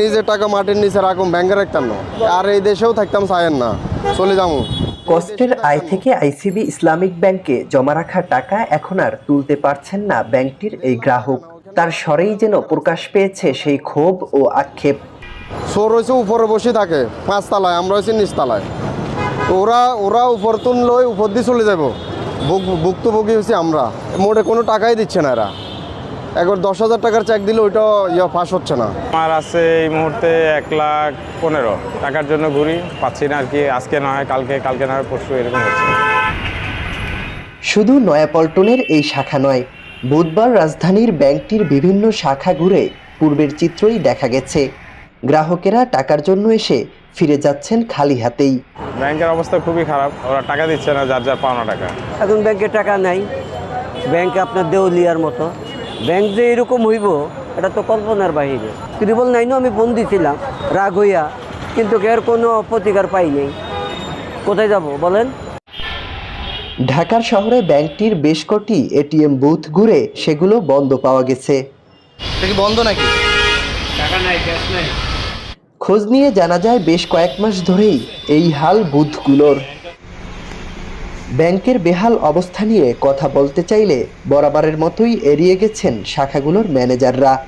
নিজের টাকা মাটির নিচে রাখুন ব্যাংকে রাখতাম না। আর এই দেশেও থাকতাম চায়েন না। চলে যাব। কষ্টের আয় থেকে আইসিবি ইসলামিক ব্যাংকে জমা রাখা টাকা এখন আর তুলতে পারছেন না ব্যাংকটির এই গ্রাহক। তার স্বরেই যেন প্রকাশ পেয়েছে সেই ক্ষোভ ও আক্ষেপ। চোর হয়েছে উপরে বসে থাকে পাঁচতলায় আমরা হয়েছি নিচতলায়। ওরা ওরা উপর তুললই উপর দিয়ে চলে যাব। বুক ভুক্তভোগী হয়েছি আমরা। মোটে কোনো টাকাই দিচ্ছে না এরা। একবার দশ হাজার টাকার চেক দিলে ওইটা ইয়ে পাস হচ্ছে না। আমার আছে এই মুহূর্তে এক লাখ পনেরো। টাকার জন্য ঘুরি পাচ্ছি না আর কি আজকে না হয় কালকে কালকে না হয় পরশু এরকম হচ্ছে। শুধু নয়াপল্টনের এই শাখা নয় বুধবার রাজধানীর ব্যাংকটির বিভিন্ন শাখা ঘুরে পূর্বের চিত্রই দেখা গেছে। গ্রাহকেরা টাকার জন্য এসে ফিরে যাচ্ছেন খালি হাতেই। ব্যাংকের অবস্থা খুবই খারাপ ওরা টাকা দিচ্ছে না যার যার পাওনা টাকা। এখন ব্যাংকে টাকা নাই। ব্যাংকে আপনার দেউলিয়ার মতো। ব্যাংক যে এরকম হইব এটা তো কল্পনার বাহিরে। ত্রিবল নাইনও আমি ফোন দিছিলাম রাগ হইয়া কিন্তু এর কোনো প্রতিকার পাই নাই। কোথায় যাব বলেন? ঢাকার শহরে ব্যাংকটির বেশ কটি এটিএম বুথ ঘুরে সেগুলো বন্ধ পাওয়া গেছে। বন্ধ নাকি? খোঁজ নিয়ে জানা যায় বেশ কয়েক মাস ধরেই এই হাল বুথগুলোর। ব্যাংকের বেহাল অবস্থা নিয়ে কথা বলতে চাইলে বরাবরের মতোই এড়িয়ে গেছেন শাখাগুলোর ম্যানেজাররা।